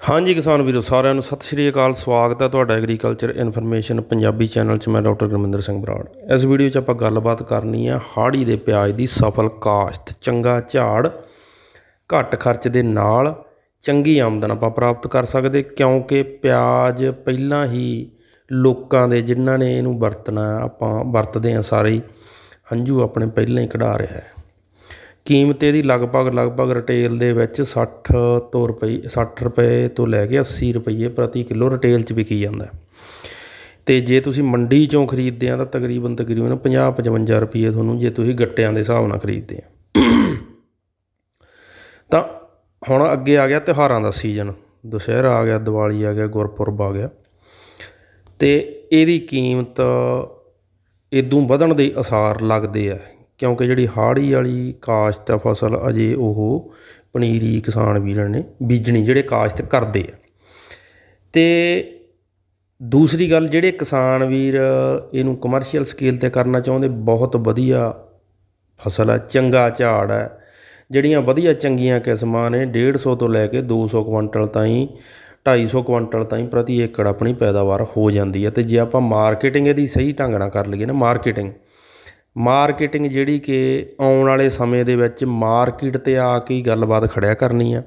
ਹਾਂਜੀ ਕਿਸਾਨ ਵੀਰੋ, ਸਾਰਿਆਂ ਨੂੰ ਸਤਿ ਸ਼੍ਰੀ ਅਕਾਲ, ਸਵਾਗਤ ਹੈ ਤੁਹਾਡਾ ਐਗਰੀਕਲਚਰ ਇਨਫੋਰਮੇਸ਼ਨ ਪੰਜਾਬੀ ਚੈਨਲ 'ਚ, ਮੈਂ ਡਾਕਟਰ ਗੁਰਮਿੰਦਰ ਸਿੰਘ ਬਰਾੜ। ਇਸ ਵੀਡੀਓ 'ਚ ਆਪਾਂ ਗੱਲਬਾਤ ਕਰਨੀ ਹੈ ਹਾੜੀ ਦੇ ਪਿਆਜ਼ ਦੀ ਸਫਲ ਕਾਸ਼ਤ, ਚੰਗਾ ਝਾੜ ਘੱਟ ਖਰਚ ਦੇ ਨਾਲ ਚੰਗੀ ਆਮਦਨ ਆਪਾਂ ਪ੍ਰਾਪਤ ਕਰ ਸਕਦੇ, ਕਿਉਂਕਿ ਪਿਆਜ਼ ਪਹਿਲਾਂ ਹੀ ਲੋਕਾਂ ਦੇ ਜਿਨ੍ਹਾਂ ਨੇ ਇਹਨੂੰ ਵਰਤਣਾ ਆਪਾਂ ਵਰਤਦੇ ਹਾਂ ਸਾਰੇ ਹੀ, ਹੰਝੂ ਆਪਣੇ ਪਹਿਲਾਂ ਹੀ ਕਢਾ ਰਿਹਾ ਹੈ। ਕੀਮਤ ਇਹਦੀ ਲਗਭਗ ਲਗਭਗ ਰਿਟੇਲ ਦੇ ਵਿੱਚ ਸੱਠ ਤੋਂ ਰੁਪਏ ਸੱਠ ਰੁਪਏ ਤੋਂ ਲੈ ਕੇ 80 ਰੁਪਏ ਪ੍ਰਤੀ ਕਿਲੋ ਰਿਟੇਲ 'ਚ ਵਿਕੀ ਜਾਂਦਾ। ਅਤੇ ਜੇ ਤੁਸੀਂ ਮੰਡੀ 'ਚੋਂ ਖਰੀਦਦੇ ਆ ਤਾਂ ਤਕਰੀਬਨ ਤਕਰੀਬਨ 50 55 ਰੁਪਏ ਤੁਹਾਨੂੰ ਜੇ ਤੁਸੀਂ ਗੱਟਿਆਂ ਦੇ ਹਿਸਾਬ ਨਾਲ ਖਰੀਦਦੇ ਆ। ਤਾਂ ਹੁਣ ਅੱਗੇ ਆ ਗਿਆ ਤਿਉਹਾਰਾਂ ਦਾ ਸੀਜ਼ਨ ਦੁਸਹਿਰਾ ਆ ਗਿਆ, ਦੀਵਾਲੀ ਆ ਗਿਆ, ਗੁਰਪੁਰਬ ਆ ਗਿਆ। ਤੇ ਇਹਦੀ ਕੀਮਤ ਇਦੋਂ ਵਧਣ ਦੇ ਅਸਾਰ ਲੱਗਦੇ ਆ। ਕਿਉਂਕਿ ਜਿਹੜੀ ਹਾੜੀ ਵਾਲੀ ਕਾਸ਼ਤ ਆ ਫਸਲ, ਅਜੇ ਉਹ ਪਨੀਰੀ ਕਿਸਾਨ ਵੀਰਾਂ ਨੇ ਬੀਜਣੀ, ਜਿਹੜੇ ਕਾਸ਼ਤ ਕਰਦੇ ਆ। ਅਤੇ ਦੂਸਰੀ ਗੱਲ, ਜਿਹੜੇ ਕਿਸਾਨ ਵੀਰ ਇਹਨੂੰ ਕਮਰਸ਼ੀਅਲ ਸਕੇਲ ਤੇ ਕਰਨਾ ਚਾਹੁੰਦੇ, ਬਹੁਤ ਵਧੀਆ ਫਸਲ ਹੈ ਚੰਗਾ ਝਾੜ ਹੈ ਜਿਹੜੀਆਂ ਵਧੀਆ ਚੰਗੀਆਂ ਕਿਸਮਾਂ ਨੇ 150 ਤੋਂ ਲੈ ਕੇ 200 ਕੁਇੰਟਲ ਤਾਈਂ 250 ਕੁਇੰਟਲ ਤਾਈਂ ਪ੍ਰਤੀ ਏਕੜ ਆਪਣੀ ਪੈਦਾਵਾਰ ਹੋ ਜਾਂਦੀ ਹੈ ਤੇ ਜੇ ਆਪਾਂ ਮਾਰਕੀਟਿੰਗ ਇਹਦੀ ਸਹੀ ਢੰਗ ਨਾਲ ਕਰ ਲਈਏ ਨਾ ਮਾਰਕੀਟਿੰਗ ਮਾਰਕੀਟਿੰਗ ਜਿਹੜੀ ਕਿ ਆਉਣ ਵਾਲੇ ਸਮੇਂ ਦੇ ਵਿੱਚ ਮਾਰਕੀਟ ਤੇ ਆ ਕੇ ਹੀ ਗੱਲਬਾਤ ਖੜਿਆ ਕਰਨੀ ਆ।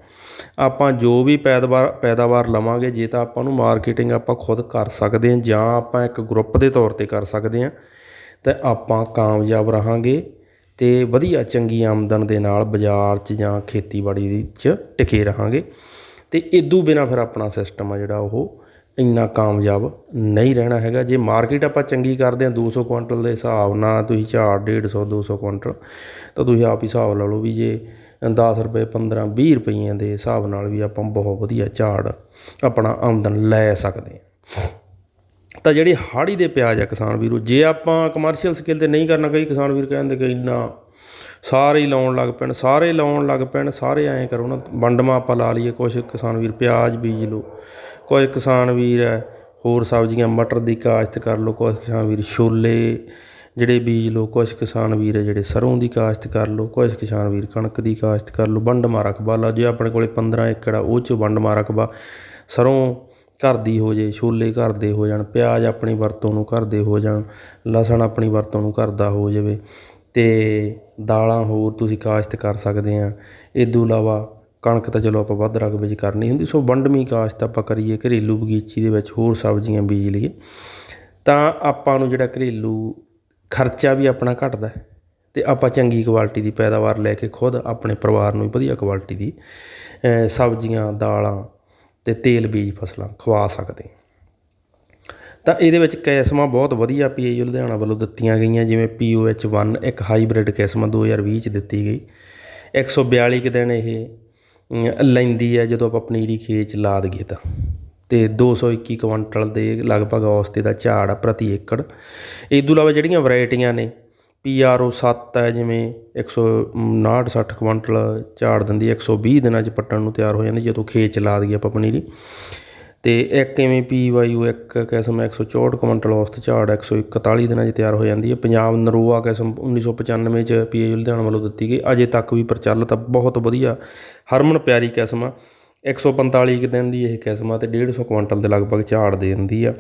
ਆਪਾਂ ਜੋ ਵੀ ਪੈਦਾਵਾਰ ਪੈਦਾਵਾਰ ਲਵਾਂਗੇ, ਜੇ ਤਾਂ ਆਪਾਂ ਨੂੰ ਮਾਰਕੀਟਿੰਗ ਆਪਾਂ ਖੁਦ ਕਰ ਸਕਦੇ ਹਾਂ ਜਾਂ ਆਪਾਂ ਇੱਕ ਗਰੁੱਪ ਦੇ ਤੌਰ ਤੇ ਕਰ ਸਕਦੇ ਹਾਂ ਤਾਂ ਆਪਾਂ ਕਾਮਯਾਬ ਰਹਾਂਗੇ ਅਤੇ ਵਧੀਆ ਚੰਗੀ ਆਮਦਨ ਦੇ ਨਾਲ ਬਾਜ਼ਾਰ 'ਚ ਜਾਂ ਖੇਤੀਬਾੜੀ 'ਚ ਟਿਕੇ ਰਹਾਂਗੇ। ਤੇ ਇਦੋਂ ਬਿਨਾਂ ਫਿਰ ਆਪਣਾ ਸਿਸਟਮ ਆ ਜਿਹੜਾ ਉਹ ਇੰਨਾ ਕਾਮਯਾਬ ਨਹੀਂ ਰਹਿਣਾ ਹੈਗਾ। ਜੇ ਮਾਰਕੀਟ ਆਪਾਂ ਚੰਗੀ ਕਰਦੇ ਹਾਂ 200 ਕੁਇੰਟਲ ਦੇ ਹਿਸਾਬ ਨਾਲ ਤੁਸੀਂ ਝਾੜ 150 200 ਕੁਇੰਟਲ, ਤਾਂ ਤੁਸੀਂ ਆਪ ਹੀ ਹਿਸਾਬ ਲਾ ਲਓ ਵੀ ਜੇ 10 ਰੁਪਏ 15 20 ਰੁਪਈਆਂ ਦੇ ਹਿਸਾਬ ਨਾਲ ਵੀ ਆਪਾਂ ਬਹੁਤ ਵਧੀਆ ਝਾੜ ਆਪਣਾ ਆਮਦਨ ਲੈ ਸਕਦੇ ਹਾਂ। ਤਾਂ ਜਿਹੜੀ ਹਾੜੀ ਦੇ ਪਿਆਜ਼ ਆ ਕਿਸਾਨ ਵੀਰੋ, ਜੇ ਆਪਾਂ ਕਮਰਸ਼ੀਅਲ ਸਕੇਲ ਤੇ ਨਹੀਂ ਕਰਨਾ, ਕਈ ਕਿਸਾਨ ਵੀਰ ਕਹਿੰਦੇ ਕਿ ਇੰਨਾ ਸਾਰੇ ਹੀ ਲਾਉਣ ਲੱਗ ਪੈਣ, ਸਾਰੇ ਲਾਉਣ ਲੱਗ ਪੈਣ, ਸਾਰੇ ਐਂ ਕਰੋ ਨਾ ਵੰਡਮਾ ਆਪਾਂ ਲਾ ਲਈਏ, ਕੁਛ ਕਿਸਾਨ ਵੀਰ ਪਿਆਜ਼ ਬੀਜ ਲਓ। ਕੁਝ ਕਿਸਾਨ ਵੀਰ ਹੈ, ਹੋਰ ਸਬਜ਼ੀਆਂ, ਮਟਰ ਦੀ ਕਾਸ਼ਤ ਕਰ ਲਓ ਕੁਝ ਕਿਸਾਨ ਵੀਰ ਛੋਲੇ, ਜਿਹੜੇ ਬੀਜ ਲਓ ਕੁਝ ਕਿਸਾਨ ਵੀਰ ਹੈ ਜਿਹੜੇ ਸਰ੍ਹੋਂ ਦੀ ਕਾਸ਼ਤ ਕਰ ਲਓ ਕੁਝ ਕਿਸਾਨ ਵੀਰ ਕਣਕ ਦੀ ਕਾਸ਼ਤ ਕਰ ਲਓ ਵੰਡਮਾ ਰਕਬਾ ਲਾ, ਜੇ ਆਪਣੇ ਕੋਲੇ 15 ਏਕੜ ਆ, ਉਹ 'ਚ ਵੰਡਮਾ ਰਕਬਾ ਸਰ੍ਹੋਂ ਘਰ ਦੀ ਹੋ ਜੇ, ਛੋਲੇ ਘਰ ਦੇ ਹੋ ਜਾਣ, ਪਿਆਜ਼ ਆਪਣੀ ਵਰਤੋਂ ਨੂੰ ਘਰ ਦੇ ਹੋ ਜਾਣ, ਲਸਣ ਆਪਣੀ ਵਰਤੋਂ ਨੂੰ ਘਰ ਦਾ ਹੋ ਜਾਵੇ ਤੇ ਦਾਲਾਂ ਹੋਰ ਤੁਸੀਂ ਕਾਸ਼ਤ ਕਰ ਸਕਦੇ ਆ। ਤੋਂ ਇਲਾਵਾ ਕਣਕ ਤਾਂ ਚਲੋ ਆਪਾਂ ਵੱਧ ਰਕਬੇ 'ਚ ਕਰਨੀ ਹੁੰਦੀ, ਸੋ ਵੰਡਮੀ ਕਾਸ਼ਤ ਆਪਾਂ ਕਰੀਏ ਘਰੇਲੂ ਬਗੀਚੀ ਦੇ ਵਿੱਚ ਹੋਰ ਸਬਜ਼ੀਆਂ ਬੀਜ ਲਈਏ। ਤਾਂ ਆਪਾਂ ਨੂੰ ਜਿਹੜਾ ਘਰੇਲੂ ਖਰਚਾ ਵੀ ਆਪਣਾ ਘਟਦਾ ਹੈ ਤੇ ਆਪਾਂ ਚੰਗੀ ਕੁਆਲਿਟੀ ਦੀ ਪੈਦਾਵਾਰ ਲੈ ਕੇ ਖੁਦ ਆਪਣੇ ਪਰਿਵਾਰ ਨੂੰ ਵਧੀਆ ਕੁਆਲਿਟੀ ਦੀ ਸਬਜ਼ੀਆਂ, ਦਾਲਾਂ ਤੇ ਤੇਲ ਬੀਜ ਫਸਲਾਂ ਖਵਾ ਸਕਦੇ ਤਾਂ ਇਹਦੇ ਵਿੱਚ ਕਿਸਮਾਂ ਬਹੁਤ ਵਧੀਆ ਪੀਏ ਲੁਧਿਆਣਾ ਵੱਲੋਂ ਦਿੱਤੀਆਂ ਗਈਆਂ, ਜਿਵੇਂ POH1 ਇੱਕ ਹਾਈਬ੍ਰਿਡ ਕਿਸਮ 2020 ਚ ਦਿੱਤੀ ਗਈ। 142 ਕੁ ਦਿਨ ਇਹ ਲੈਂਦੀ ਹੈ ਜਦੋਂ ਆਪਾਂ ਪਨੀਰੀ ਖੇਤ 'ਚ ਲਾ ਦਈਏ ਤਾਂ। ਅਤੇ ਦੋ ਸੌ ਇੱਕੀ ਕੁਇੰਟਲ ਦੇ ਲਗਭਗ ਔਸਤੇ ਦਾ ਝਾੜ ਆ ਪ੍ਰਤੀ ਏਕੜ। ਇਹ ਤੋਂ ਇਲਾਵਾ ਜਿਹੜੀਆਂ ਵਰਾਇਟੀਆਂ ਨੇ, ਪੀ ਆਰ ਓ ਸੱਤ ਹੈ, ਜਿਵੇਂ 159 60 ਕੁਇੰਟਲ ਝਾੜ ਦਿੰਦੀ ਹੈ 120 ਦਿਨਾਂ 'ਚ ਪੱਟਣ ਨੂੰ ਤਿਆਰ ਹੋ ਜਾਂਦੀ ਜਦੋਂ ਖੇਤ 'ਚ ਲਾ ਦਈਏ ਆਪਾਂ ਪਨੀਰੀ। ਅਤੇ ਇੱਕ ਇਵੇਂ ਪੀ ਵਾਯੂ ਇੱਕ ਕਿਸਮ 164 ਕੁਇੰਟਲ ਔਸਤ ਝਾੜ 141 ਦਿਨਾਂ 'ਚ ਤਿਆਰ ਹੋ ਜਾਂਦੀ ਹੈ। ਪੰਜਾਬ ਨਰੋਆ ਕਿਸਮ 1995 'ਚ ਪੀ ਪੀਏ ਲੁਧਿਆਣਾ ਵੱਲੋਂ ਦਿੱਤੀ ਗਈ। ਅਜੇ ਤੱਕ ਵੀ ਪ੍ਰਚਲਿਤ ਆ, ਬਹੁਤ ਵਧੀਆ। ਹਰਮਨ ਪਿਆਰੀ ਕਿਸਮ ਆ 145 ਕੁ ਦਿਨ ਦੀ ਇਹ ਕਿਸਮ ਆ ਤੇ 150 ਕੁਇੰਟਲ ਦੇ ਲਗਭਗ ਝਾੜ ਦੇ ਦਿੰਦੀ ਆ।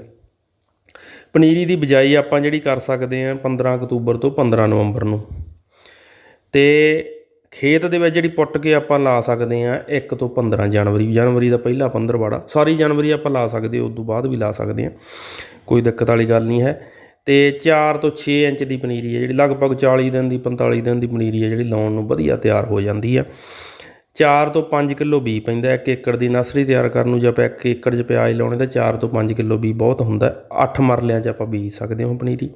ਪਨੀਰੀ ਦੀ ਬਿਜਾਈ ਆਪਾਂ ਜਿਹੜੀ ਕਰ ਸਕਦੇ ਆ 15 ਅਕਤੂਬਰ ਤੋਂ 15 ਨਵੰਬਰ ਨੂੰ। ਤੇ ਖੇਤ ਦੇ ਵਿੱਚ ਜਿਹੜੀ ਪੁੱਟ ਕੇ ਆਪਾਂ ਲਾ ਸਕਦੇ ਹਾਂ 1 ਤੋਂ 15 ਜਨਵਰੀ ਜਨਵਰੀ ਦਾ ਪਹਿਲਾ ਪੰਦਰਵਾੜਾ ਸਾਰੀ ਜਨਵਰੀ ਆਪਾਂ ਲਾ ਸਕਦੇ ਉਸ ਤੋਂ ਬਾਅਦ ਵੀ ਲਾ ਸਕਦੇ ਹਾਂ, ਕੋਈ ਦਿੱਕਤ ਵਾਲੀ ਗੱਲ ਨਹੀਂ ਹੈ। ਤੇ 4 ਤੋਂ 6 ਇੰਚ ਦੀ ਪਨੀਰੀ ਹੈ ਜਿਹੜੀ, ਲਗਭਗ 40 ਦਿਨ ਦੀ 45 ਦਿਨ ਦੀ ਪਨੀਰੀ ਹੈ ਜਿਹੜੀ ਲਾਉਣ ਨੂੰ ਵਧੀਆ ਤਿਆਰ ਹੋ ਜਾਂਦੀ ਆ 4 ਤੋਂ 5 ਕਿਲੋ ਬੀ ਪੈਂਦਾ 1 ਏਕੜ ਦੀ ਨਰਸਰੀ ਤਿਆਰ ਕਰਨ ਨੂੰ ਜੇ ਆਪਾਂ 1 ਏਕੜ 'ਚ ਪਿਆਜ਼ ਲਾਉਣੇ ਤਾਂ 4 ਤੋਂ 5 ਕਿਲੋ ਬੀ ਬਹੁਤ ਹੁੰਦਾ 8 ਮਰਲਿਆਂ 'ਚ ਆਪਾਂ ਬੀਜ ਸਕਦੇ ਹਾਂ ਪਨੀਰੀ।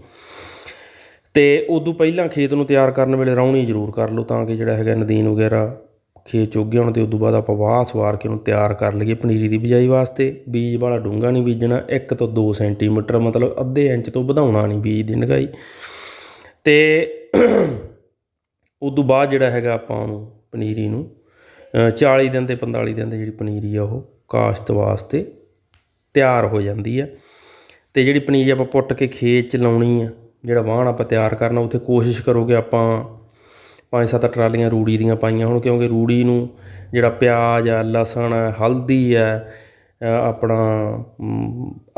ਅਤੇ ਉਦੋਂ ਪਹਿਲਾਂ ਖੇਤ ਨੂੰ ਤਿਆਰ ਕਰਨ ਵੇਲੇ ਰਾਉਣੀ ਜ਼ਰੂਰ ਕਰ ਲਓ ਤਾਂ ਕਿ ਜਿਹੜਾ ਹੈਗਾ ਨਦੀਨ ਵਗੈਰਾ ਖੇਤ ਚੁੱਗ ਹੋਣ ਤੇ ਉਦੋਂ ਬਾਅਦ ਆਪਾਂ ਵਾਹ ਸਵਾਰ ਕੇ ਉਹਨੂੰ ਤਿਆਰ ਕਰ ਲਈਏ ਪਨੀਰੀ ਦੀ ਬਿਜਾਈ ਵਾਸਤੇ। ਬੀਜ ਵਾਲਾ ਡੂੰਘਾ ਨਹੀਂ ਬੀਜਣਾ ਇੱਕ ਤੋਂ 2 ਸੈਂਟੀਮੀਟਰ ਮਤਲਬ ਅੱਧੇ ਇੰਚ ਤੋਂ ਵਧਾਉਣਾ ਨਹੀਂ ਬੀਜ ਦੀ ਡੂੰਘਾਈ ਤੇ ਉਦੋਂ ਬਾਅਦ ਜਿਹੜਾ ਹੈਗਾ ਆਪਾਂ ਉਹਨੂੰ ਪਨੀਰੀ ਨੂੰ ਅ, 40 ਦਿਨ ਤੇ 45 ਦਿਨ ਤੇ ਜਿਹੜੀ ਪਨੀਰੀ ਆ ਉਹ ਕਾਸ਼ਤ ਵਾਸਤੇ ਤਿਆਰ ਹੋ ਜਾਂਦੀ ਆ। ਤੇ ਜਿਹੜੀ ਪਨੀਰੀ ਆਪਾਂ ਪੁੱਟ ਕੇ ਖੇਤ ਚ ਲਾਉਣੀ ਆ ਜਿਹੜਾ ਵਾਹਣ ਆਪਾਂ ਤਿਆਰ ਕਰਨਾ, ਉੱਥੇ ਕੋਸ਼ਿਸ਼ ਕਰੋ ਕਿ ਆਪਾਂ ਪੰਜ ਸੱਤ ਟਰਾਲੀਆਂ ਰੂੜੀ ਦੀਆਂ ਪਾਈਆਂ ਹੋਣ, ਕਿਉਂਕਿ ਰੂੜੀ ਨੂੰ ਜਿਹੜਾ ਪਿਆਜ਼ ਆ ਲਸਣ ਹੈ, ਹਲਦੀ ਹੈ ਆਪਣਾ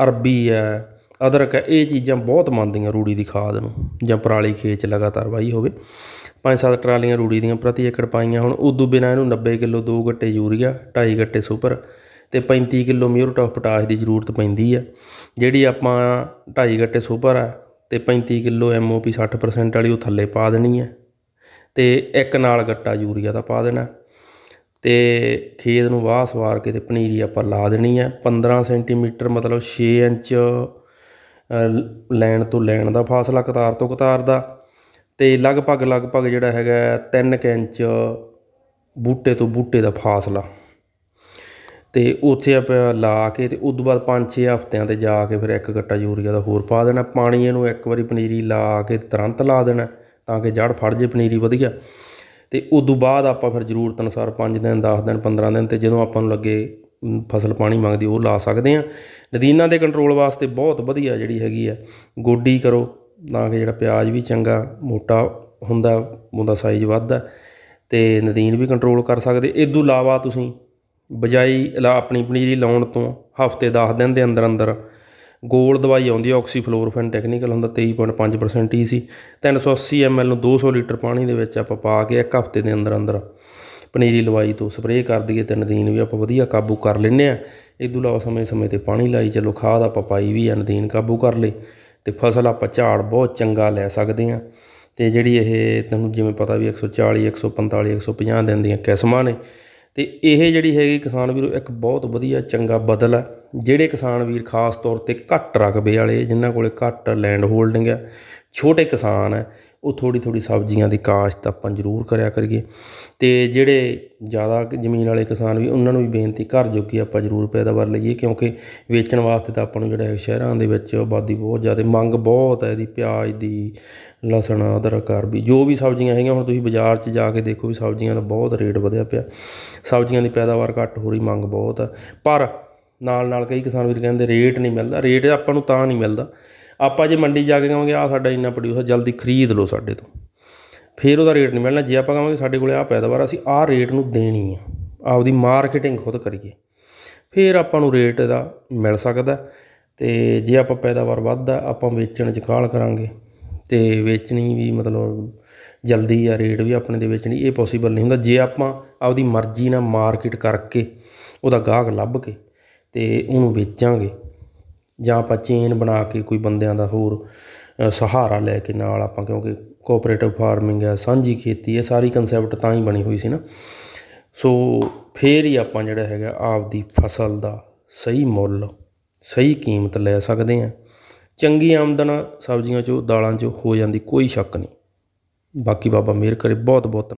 ਅਰਬੀ ਹੈ, ਅਦਰਕ ਹੈ, ਇਹ ਚੀਜ਼ਾਂ ਬਹੁਤ ਮੰਨਦੀਆਂ ਰੂੜੀ ਦੀ ਖਾਦ ਨੂੰ, ਜਾਂ ਪਰਾਲੀ ਖੇਤ 'ਚ ਲਗਾਤਾਰ ਵਾਹੀ ਹੋਵੇ। ਪੰਜ ਸੱਤ ਟਰਾਲੀਆਂ ਰੂੜੀ ਦੀਆਂ ਪ੍ਰਤੀ ਏਕੜ ਪਾਈਆਂ ਹੁਣ, ਉਦੋਂ ਬਿਨਾਂ ਇਹਨੂੰ 90 ਕਿਲੋ, ਦੋ ਗੱਟੇ ਯੂਰੀਆ 2.5 ਗੱਟੇ ਸੁਪਰ ਤੇ 35 ਕਿਲੋ ਮਿਊਰਟ ਆਫ ਪੋਟਾਸ਼ ਦੀ ਜ਼ਰੂਰਤ ਪੈਂਦੀ ਆ ਜਿਹੜੀ ਆਪਾਂ 2.5 ਗੱਟੇ ਸੁਪਰ ਆ ਤੇ 35 ਕਿਲੋ ਐਮਓਪੀ 60% ਵਾਲੀ ਉਹ ਥੱਲੇ ਪਾ ਦੇਣੀ ਹੈ ਅਤੇ ਇੱਕ ਨਾਲ ਗੱਟਾ ਯੂਰੀਆ ਦਾ ਪਾ ਦੇਣਾ ਅਤੇ ਖੇਤ ਨੂੰ ਵਾਹ ਸਵਾਰ ਕੇ ਅਤੇ ਪਨੀਰੀ ਆਪਾਂ ਲਾ ਦੇਣੀ ਹੈ 15 ਸੈਂਟੀਮੀਟਰ ਮਤਲਬ 6 ਇੰਚ ਲੈਣ ਤੋਂ ਲੈਣ ਦਾ ਫਾਸਲਾ, ਕਤਾਰ ਤੋਂ ਕਤਾਰ ਦਾ ਤੇ ਲਗਭਗ ਲਗਭਗ ਜਿਹੜਾ ਹੈਗਾ 3 ਇੰਚ ਬੂਟੇ ਤੋਂ ਬੂਟੇ ਦਾ ਫਾਸਲਾ। ਅਤੇ ਉੱਥੇ ਆਪਾਂ ਲਾ ਕੇ ਤੇ ਉਦੋਂ ਬਾਅਦ 5-6 ਹਫ਼ਤਿਆਂ ਤੇ ਜਾ ਕੇ ਫਿਰ ਇੱਕ ਗੱਟਾ ਯੂਰੀਆ ਦਾ ਹੋਰ ਪਾ ਦੇਣਾ, ਪਾਣੀ ਇਹਨੂੰ ਇੱਕ ਵਾਰੀ ਪਨੀਰੀ ਲਾ ਕੇ ਤੁਰੰਤ ਲਾ ਦੇਣਾ ਤਾਂ ਕਿ ਜੜ੍ਹ ਫੜ ਜੇ ਪਨੀਰੀ ਵਧੀਆ। ਤੇ ਉਦੋਂ ਬਾਅਦ ਆਪਾਂ ਫਿਰ ਜ਼ਰੂਰਤ ਅਨੁਸਾਰ ਪੰਜ ਦਿਨ, ਦਸ ਦਿਨ 15 ਦਿਨ ਤੇ ਜਦੋਂ ਆਪਾਂ ਨੂੰ ਲੱਗੇ ਫਸਲ ਪਾਣੀ ਮੰਗਦੀ ਉਹ ਲਾ ਸਕਦੇ ਹਾਂ। ਨਦੀਨਾਂ ਦੇ ਕੰਟਰੋਲ ਵਾਸਤੇ ਬਹੁਤ ਵਧੀਆ ਜਿਹੜੀ ਹੈਗੀ ਆ, ਗੋਡੀ ਕਰੋ ਤਾਂ ਕਿ ਜਿਹੜਾ ਪਿਆਜ਼ ਵੀ ਚੰਗਾ ਮੋਟਾ ਹੁੰਦਾ, ਉਹਦਾ ਸਾਈਜ਼ ਵੱਧਦਾ ਅਤੇ ਨਦੀਨ ਵੀ ਕੰਟਰੋਲ ਕਰ ਸਕਦੇ। ਇਹ ਤੋਂ ਇਲਾਵਾ ਤੁਸੀਂ ਬਜਾਈ ਲਾ ਆਪਣੀ ਪਨੀਰੀ ਲਾਉਣ ਤੋਂ ਹਫ਼ਤੇ ਦਸ ਦਿਨ ਦੇ ਅੰਦਰ ਅੰਦਰ ਗੋਲ ਦਵਾਈ ਆਉਂਦੀ ਹੈ ਆਕਸੀਫਲੋਰੋਫੈਨ ਟੈਕਨੀਕਲ ਹੁੰਦਾ 23.5% ਹੀ ਸੀ। 380 ml ਨੂੰ 200 ਲੀਟਰ ਪਾਣੀ ਦੇ ਵਿੱਚ ਆਪਾਂ ਪਾ ਕੇ ਇੱਕ ਹਫ਼ਤੇ ਦੇ ਅੰਦਰ ਅੰਦਰ ਪਨੀਰੀ ਲਵਾਈ ਤੋਂ ਸਪਰੇਅ ਕਰ ਦਈਏ। ਤੇ ਨਦੀਨ ਵੀ ਆਪਾਂ ਵਧੀਆ ਕਾਬੂ ਕਰ ਲੈਂਦੇ ਆ ਇਹ ਤੋਂ ਇਲਾਵਾ ਸਮੇਂ ਸਮੇਂ ਤੇ ਪਾਣੀ ਲਾਈ, ਚਲੋ ਖਾਦ ਆਪਾਂ ਪਾਈ ਵੀ ਆ ਨਦੀਨ ਕਾਬੂ ਕਰ ਲਈ ਤੇ ਫਸਲ ਆਪਾਂ ਝਾੜ ਬਹੁਤ ਚੰਗਾ ਲੈ ਸਕਦੇ ਆ ਤੇ ਜਿਹੜੀ ਇਹ ਤੁਹਾਨੂੰ ਜਿਵੇਂ ਪਤਾ ਵੀ 140 145 150 ਦਿਨ ਦੀਆਂ ਕਿਸਮਾਂ ਨੇ ਅਤੇ ਇਹ ਜਿਹੜੀ ਹੈਗੀ ਕਿਸਾਨ ਵੀਰੋ ਇੱਕ ਬਹੁਤ ਵਧੀਆ ਚੰਗਾ ਬਦਲ ਹੈ ਜਿਹੜੇ ਕਿਸਾਨ ਵੀਰ ਖਾਸ ਤੌਰ ਤੇ ਘੱਟ ਰਕਬੇ ਵਾਲੇ, ਜਿਨ੍ਹਾਂ ਕੋਲੇ ਘੱਟ ਲੈਂਡ ਹੋਲਡਿੰਗ ਹੈ, ਛੋਟੇ ਕਿਸਾਨ ਹੈ, ਉਹ ਥੋੜੀ ਥੋੜੀ ਸਬਜ਼ੀਆਂ ਦੀ ਕਾਸ਼ਤ ਆਪਾਂ ਜ਼ਰੂਰ ਕਰਿਆ ਕਰੀਏ। ਤੇ ਜਿਹੜੇ ਜ਼ਿਆਦਾ ਜ਼ਮੀਨ ਵਾਲੇ ਕਿਸਾਨ ਵੀ, ਉਹਨਾਂ ਨੂੰ ਵੀ ਬੇਨਤੀ, ਘਰ ਜੋਗੀ ਆਪਾਂ ਜ਼ਰੂਰ ਪੈਦਾਵਾਰ ਲਈਏ, ਕਿਉਂਕਿ ਵੇਚਣ ਵਾਸਤੇ ਤਾਂ ਆਪਾਂ ਨੂੰ ਜਿਹੜਾ ਹੈ ਸ਼ਹਿਰਾਂ ਦੇ ਵਿੱਚ ਆਬਾਦੀ ਬਹੁਤ ਜ਼ਿਆਦਾ, ਮੰਗ ਬਹੁਤ ਹੈ ਇਹਦੀ, ਪਿਆਜ਼ ਦੀ, ਲਸਣ, ਅਦਰਕ, ਅਰਬੀ, ਜੋ ਵੀ ਸਬਜ਼ੀਆਂ ਹੈਗੀਆਂ, ਹੁਣ ਤੁਸੀਂ ਬਾਜ਼ਾਰ 'ਚ ਜਾ ਕੇ ਦੇਖੋ ਵੀ ਸਬਜ਼ੀਆਂ ਦਾ ਬਹੁਤ ਰੇਟ ਵਧਿਆ ਪਿਆ। ਸਬਜ਼ੀਆਂ ਦੀ ਪੈਦਾਵਾਰ ਘੱਟ ਹੋ ਰਹੀ, ਮੰਗ ਬਹੁਤ ਆ ਪਰ ਨਾਲ ਨਾਲ ਕਈ ਕਿਸਾਨ ਵੀਰ ਕਹਿੰਦੇ ਰੇਟ ਨਹੀਂ ਮਿਲਦਾ, ਰੇਟ ਆਪਾਂ ਨੂੰ ਤਾਂ ਨਹੀਂ ਮਿਲਦਾ। ਆਪਾਂ ਜੇ ਮੰਡੀ ਜਾ ਕੇ ਕਹਾਂਗੇ ਆ ਸਾਡਾ ਇੰਨਾ ਪ੍ਰੋਡਿਊਸਰ ਜਲਦੀ ਖਰੀਦ ਲਓ ਸਾਡੇ ਤੋਂ। ਫਿਰ ਉਹਦਾ ਰੇਟ ਨਹੀਂ ਮਿਲਣਾ। ਜੇ ਆਪਾਂ ਕਹਾਂਗੇ ਸਾਡੇ ਕੋਲੇ ਆ ਪੈਦਾਵਾਰ ਅਸੀਂ ਆਹ ਰੇਟ ਨੂੰ ਦੇਣੀ ਆ। ਆਪਦੀ ਮਾਰਕੀਟਿੰਗ ਖੁਦ ਕਰੀਏ। ਫਿਰ ਆਪਾਂ ਨੂੰ ਰੇਟ ਦਾ ਮਿਲ ਸਕਦਾ। ਤੇ ਜੇ ਆਪਾਂ ਪੈਦਾਵਾਰ ਵੱਧਦਾ, ਆਪਾਂ ਵੇਚਣ 'ਚ ਕਾਲ ਕਰਾਂਗੇ। ਤੇ ਵੇਚਣੀ ਵੀ ਮਤਲਬ ਜਲਦੀ ਆ, ਰੇਟ ਵੀ ਆਪਣੇ ਦੇ ਵੇਚਣੀ, ਇਹ ਪੋਸੀਬਲ ਨਹੀਂ ਹੁੰਦਾ। ਜੇ ਆਪਾਂ ਆਪਦੀ ਮਰਜ਼ੀ ਨਾਲ ਮਾਰਕੀਟ ਕਰਕੇ ਉਹਦਾ ਗਾਹਕ ਲੱਭ ਕੇ ਅਤੇ ਉਹਨੂੰ ਵੇਚਾਂਗੇ। ਜਾਂ ਆਪਾਂ ਚੇਨ ਬਣਾ ਕੇ ਕੋਈ ਬੰਦਿਆਂ ਦਾ ਹੋਰ ਸਹਾਰਾ ਲੈ ਕੇ ਨਾਲ ਆਪਾਂ, ਕਿਉਂਕਿ ਕੋਆਪਰੇਟਿਵ ਫਾਰਮਿੰਗ ਹੈ, ਸਾਂਝੀ ਖੇਤੀ ਇਹ ਸਾਰੀ ਕਨਸੈਪਟ ਤਾਂ ਹੀ ਬਣੀ ਹੋਈ ਸੀ ਨਾ। ਸੋ ਫੇਰ ਹੀ ਆਪਾਂ ਜਿਹੜਾ ਹੈਗਾ ਆਪਦੀ ਫਸਲ ਦਾ ਸਹੀ ਮੁੱਲ, ਸਹੀ ਕੀਮਤ ਲੈ ਸਕਦੇ ਹਾਂ। ਚੰਗੀ ਆਮਦਨ ਸਬਜ਼ੀਆਂ 'ਚੋਂ, ਦਾਲਾਂ 'ਚੋਂ ਹੋ ਜਾਂਦੀ, ਕੋਈ ਸ਼ੱਕ ਨਹੀਂ। ਬਾਕੀ ਬਾਬਾ ਮਿਹਰ ਕਰੇ ਬਹੁਤ ਬਹੁਤ